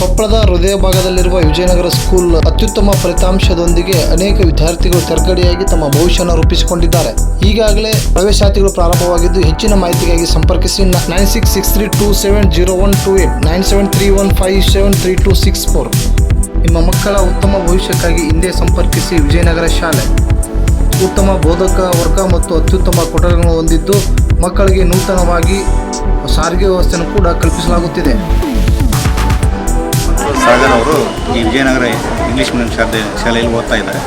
ಕೊಪ್ಪಳದ ಹೃದಯ ಭಾಗದಲ್ಲಿರುವ ವಿಜಯನಗರ ಸ್ಕೂಲ್ ಅತ್ಯುತ್ತಮ ಫಲಿತಾಂಶದೊಂದಿಗೆ ಅನೇಕ ವಿದ್ಯಾರ್ಥಿಗಳು ತೆರಗಡೆಯಾಗಿ ತಮ್ಮ ಭವಿಷ್ಯವನ್ನು ರೂಪಿಸಿಕೊಂಡಿದ್ದಾರೆ. ಈಗಾಗಲೇ ಪ್ರವೇಶಾತಿಗಳು ಪ್ರಾರಂಭವಾಗಿದ್ದು ಹೆಚ್ಚಿನ ಮಾಹಿತಿಗಾಗಿ ಸಂಪರ್ಕಿಸಿ nine six six three two seven zero one two eight, nine seven three one five seven three two six four. ನಿಮ್ಮ ಮಕ್ಕಳ ಉತ್ತಮ ಭವಿಷ್ಯಕ್ಕಾಗಿ ಹಿಂದೆ ಸಂಪರ್ಕಿಸಿ ವಿಜಯನಗರ ಶಾಲೆ. ಉತ್ತಮ ಬೋಧಕ ವರ್ಗ ಮತ್ತು ಅತ್ಯುತ್ತಮ ಕೊಠಡಿಗಳನ್ನು ಹೊಂದಿದ್ದು ಮಕ್ಕಳಿಗೆ ನೂತನವಾಗಿ ಸಾರಿಗೆ ವ್ಯವಸ್ಥೆಯನ್ನು ಕೂಡ ಕಲ್ಪಿಸಲಾಗುತ್ತಿದೆ. ಸಾಗರ್ ಅವರು ಈ ವಿಜಯನಗರ ಇಂಗ್ಲೀಷ್ ಮೀಡಿಯಂ ಶಾಲೆ ಶಾಲೆಯಲ್ಲಿ ಓದ್ತಾ ಇದ್ದಾರೆ.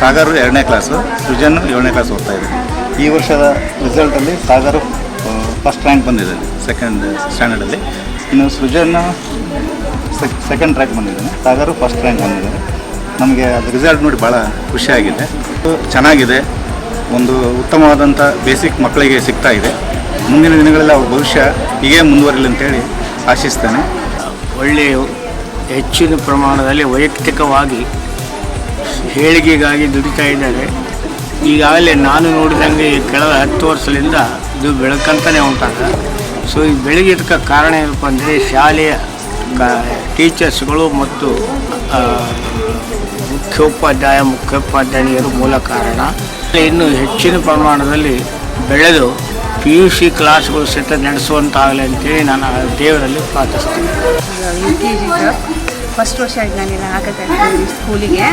ಸಾಗರ್ ಎರಡನೇ ಕ್ಲಾಸು ಸೃಜನ್ ಏಳನೇ ಕ್ಲಾಸ್ ಓದ್ತಾ ಇದ್ದಾರೆ. ಈ ವರ್ಷದ ರಿಸಲ್ಟಲ್ಲಿ ಸಾಗರ್ ಫಸ್ಟ್ ರ್ಯಾಂಕ್ ಬಂದಿದೆ ಸೆಕೆಂಡ್ ಸ್ಟ್ಯಾಂಡರ್ಡಲ್ಲಿ ಇನ್ನು ಸೃಜನ್ ಸೆಕೆಂಡ್ ರ್ಯಾಂಕ್ ಬಂದಿದ್ದಾನೆ. ಸಾಗರ್ ಫಸ್ಟ್ ರ್ಯಾಂಕ್ ಬಂದಿದ್ದಾನೆ. ನಮಗೆ ಅದು ರಿಸಲ್ಟ್ ನೋಡಿ ಭಾಳ ಖುಷಿಯಾಗಿದೆ ಚೆನ್ನಾಗಿದೆ. ಒಂದು ಉತ್ತಮವಾದಂಥ ಬೇಸಿಕ್ ಮಕ್ಕಳಿಗೆ ಸಿಗ್ತಾ ಇದೆ. ಮುಂದಿನ ದಿನಗಳಲ್ಲಿ ಅವ್ರ ಭವಿಷ್ಯ ಹೀಗೆ ಮುಂದುವರಿಲಿ ಅಂತೇಳಿ ಆಶಿಸ್ತೇನೆ. ಒಳ್ಳೆಯ ಹೆಚ್ಚಿನ ಪ್ರಮಾಣದಲ್ಲಿ ವೈಯಕ್ತಿಕವಾಗಿ ಹೇಳಿಕೆಗಾಗಿ ದುಡಿತಾ ಇದ್ದಾರೆ. ಈಗಾಗಲೇ ನಾನು ನೋಡಿದಂಗೆ ಕಳೆದ ಹತ್ತು ವರ್ಷದಿಂದ ಇದು ಬೆಳಕಂತಲೇ ಉಂಟಾಗ ಸೊ ಈ ಬೆಳಗಿದ್ದಕ್ಕೆ ಕಾರಣ ಏನಪ್ಪ ಅಂದರೆ ಶಾಲೆಯ ಟೀಚರ್ಸ್ಗಳು ಮತ್ತು ಮುಖ್ಯೋಪಾಧ್ಯಾಯ ಮುಖ್ಯೋಪಾಧ್ಯಾಯರು ಮೂಲ ಕಾರಣ. ಇನ್ನು ಹೆಚ್ಚಿನ ಪ್ರಮಾಣದಲ್ಲಿ ಬೆಳೆದು ಪಿ ಯು ಸಿ ಕ್ಲಾಸ್ಗಳು ಸಹಿತ ನಡೆಸುವಂತಾಗಲಿ ಅಂತೇಳಿ ನಾನು ದೇವರಲ್ಲಿ ಪ್ರಾರ್ಥಿಸ್ತೀನಿ. ಫಸ್ಟ್ ವರ್ಷ ಆಯ್ತು ನಾನು ಹಾಕತ್ತೆ ಸ್ಕೂಲಿಗೆ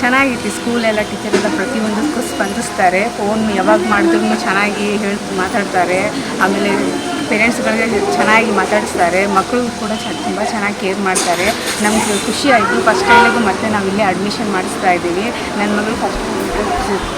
ಚೆನ್ನಾಗಿತ್ತು ಸ್ಕೂಲೆಲ್ಲ ಟೀಚರ್ ಎಲ್ಲ ಪ್ರತಿಯೊಂದಕ್ಕೂ ಸ್ಪಂದಿಸ್ತಾರೆ. ಫೋನ್ ಯಾವಾಗ ಮಾಡಿದ್ರು ಚೆನ್ನಾಗಿ ಹೇಳಿ, ಮಾತಾಡ್ತಾರೆ. ಆಮೇಲೆ ಪೇರೆಂಟ್ಸ್ಗಳಿಗೆ ಚೆನ್ನಾಗಿ ಮಾತಾಡಿಸ್ತಾರೆ. ಮಕ್ಕಳು ಕೂಡ ತುಂಬ ಚೆನ್ನಾಗಿ ಕೇರ್ ಮಾಡ್ತಾರೆ. ನಮಗೆ ಖುಷಿ ಆಯಿತು. ಫಸ್ಟ್ ಟೈಮಿಗೂ ಮತ್ತೆ ನಾವು ಇಲ್ಲೇ ಅಡ್ಮಿಷನ್ ಮಾಡಿಸ್ತಾ ಇದ್ದೀವಿ. ನನ್ನ ಮಗಳು ಫಸ್ಟ್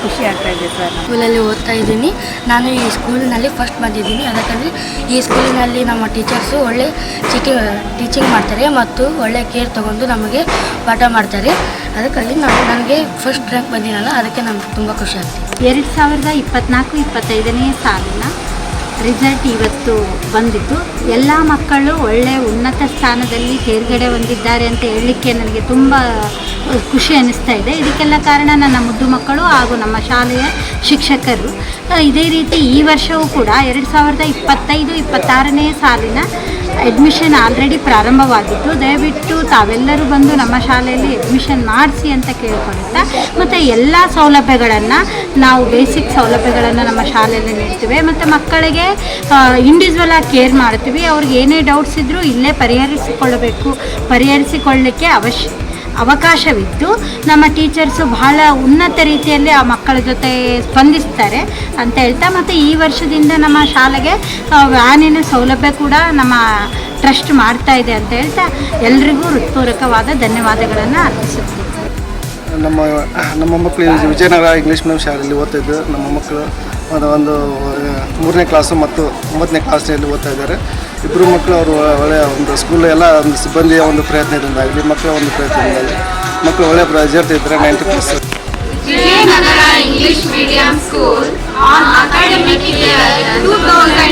ಖುಷಿ ಆಗ್ತಾ ಇದೆ ಸರ್ ಸ್ಕೂಲಲ್ಲಿ ಓದ್ತಾ ಇದ್ದೀನಿ. ನಾನು ಈ ಸ್ಕೂಲಿನಲ್ಲಿ ಫಸ್ಟ್ ಬಂದಿದ್ದೀನಿ. ಅದಕ್ಕಾಗಿ ಈ ಸ್ಕೂಲಿನಲ್ಲಿ ನಮ್ಮ ಟೀಚರ್ಸು ಒಳ್ಳೆ ಚಿಟಿ ಟೀಚಿಂಗ್ ಮಾಡ್ತಾರೆ ಮತ್ತು ಒಳ್ಳೆ ಕೇರ್ ತಗೊಂಡು ನಮಗೆ ಪಾಠ ಮಾಡ್ತಾರೆ. ಅದಕ್ಕಾಗಿ ನಾನು ನನಗೆ ಫಸ್ಟ್ ರ್ಯಾಂಕ್ ಬಂದಿನಲ್ಲ ಅದಕ್ಕೆ ನಮ್ಗೆ ತುಂಬ ಖುಷಿ ಆಗ್ತಿದೆ. ಎರಡು ಸಾವಿರದ ಇಪ್ಪತ್ನಾಲ್ಕು, ಇಪ್ಪತ್ತೈದನೇ ಸಾಲಿನ ರಿಸಲ್ಟ್ ಇವತ್ತು ಬಂದಿತ್ತು. ಎಲ್ಲ ಮಕ್ಕಳು ಒಳ್ಳೆಯ ಉನ್ನತ ಸ್ಥಾನದಲ್ಲಿ ತೇರ್ಗಡೆ ಹೊಂದಿದ್ದಾರೆ ಅಂತ ಹೇಳಲಿಕ್ಕೆ ನನಗೆ ತುಂಬ ಖುಷಿ ಅನ್ನಿಸ್ತಾ ಇದೆ. ಇದಕ್ಕೆಲ್ಲ ಕಾರಣ ನನ್ನ ಮುದ್ದು ಮಕ್ಕಳು ಹಾಗೂ ನಮ್ಮ ಶಾಲೆಯ ಶಿಕ್ಷಕರು. ಇದೇ ರೀತಿ ಈ ವರ್ಷವೂ ಕೂಡ ಎರಡು ಸಾವಿರದ ಇಪ್ಪತ್ತೈದು, ಇಪ್ಪತ್ತಾರನೇ ಸಾಲಿನ ಅಡ್ಮಿಷನ್ ಆಲ್ರೆಡಿ ಪ್ರಾರಂಭವಾಗಿತ್ತು. ದಯವಿಟ್ಟು ತಾವೆಲ್ಲರೂ ಬಂದು ನಮ್ಮ ಶಾಲೆಯಲ್ಲಿ ಅಡ್ಮಿಷನ್ ಮಾಡಿಸಿ ಅಂತ ಕೇಳ್ಕೊಳ್ತಾ ಮತ್ತು ಎಲ್ಲ ಸೌಲಭ್ಯಗಳನ್ನು, ನಾವು ಬೇಸಿಕ್ ಸೌಲಭ್ಯಗಳನ್ನು ನಮ್ಮ ಶಾಲೆಯಲ್ಲಿ ನೀಡ್ತೀವಿ. ಮತ್ತು ಮಕ್ಕಳಿಗೆ ಇಂಡಿವಿಜುವಲ್ ಆಗಿ ಕೇರ್ ಮಾಡ್ತೀವಿ. ಅವ್ರಿಗೆ ಏನೇ ಡೌಟ್ಸ್ ಇದ್ದರೂ ಇಲ್ಲೇ ಪರಿಹರಿಸಿಕೊಳ್ಳಬೇಕು. ಪರಿಹರಿಸಿಕೊಳ್ಳಲಿಕ್ಕೆ ಅವಶ್ಯ ಅವಕಾಶವಿದ್ದು ನಮ್ಮ ಟೀಚರ್ಸು ಬಹಳ ಉನ್ನತ ರೀತಿಯಲ್ಲಿ ಆ ಮಕ್ಕಳ ಜೊತೆ ಸ್ಪಂದಿಸ್ತಾರೆ ಅಂತ ಹೇಳ್ತಾ, ಮತ್ತು ಈ ವರ್ಷದಿಂದ ನಮ್ಮ ಶಾಲೆಗೆ ವ್ಯಾನಿನ ಸೌಲಭ್ಯ ಕೂಡ ನಮ್ಮ ಟ್ರಸ್ಟ್ ಮಾಡ್ತಾ ಇದೆ ಅಂತ ಹೇಳ್ತಾ, ಎಲ್ರಿಗೂ ಹೃತ್ಪೂರ್ವಕವಾದ ಧನ್ಯವಾದಗಳನ್ನು ಅರ್ಪಿಸುತ್ತೀನಿ. ನಮ್ಮ ನಮ್ಮ ಮಕ್ಕಳು ವಿಜಯನಗರ ಇಂಗ್ಲೀಷ್ ಮೀಡಿಯಂ ಶಾಲೆಯಲ್ಲಿ ಓದ್ತಿದ್ದು ನಮ್ಮ ಮಕ್ಕಳು ಒಂದು ಒಂದು ಮೂರನೇ ಕ್ಲಾಸು ಮತ್ತು ಒಂಬತ್ತನೇ ಕ್ಲಾಸ್ನಲ್ಲಿ ಓದ್ತಾ ಇದ್ದಾರೆ ಇಬ್ಬರು ಮಕ್ಕಳು ಅವರು ಒಳ್ಳೆಯ ಒಂದು ಸ್ಕೂಲ್ ಎಲ್ಲ ಒಂದು ಸಿಬ್ಬಂದಿಯ ಒಂದು ಪ್ರಯತ್ನದಿಂದಾಗಲಿ ಮಕ್ಕಳ ಒಂದು ಪ್ರಯತ್ನದಿಂದಾಗಲಿ ಮಕ್ಕಳು ಒಳ್ಳೆಯ ರಿಸಲ್ಟ್ ಇದ್ದರೆ ninety plus English medium school on academic 2025-26. Admissions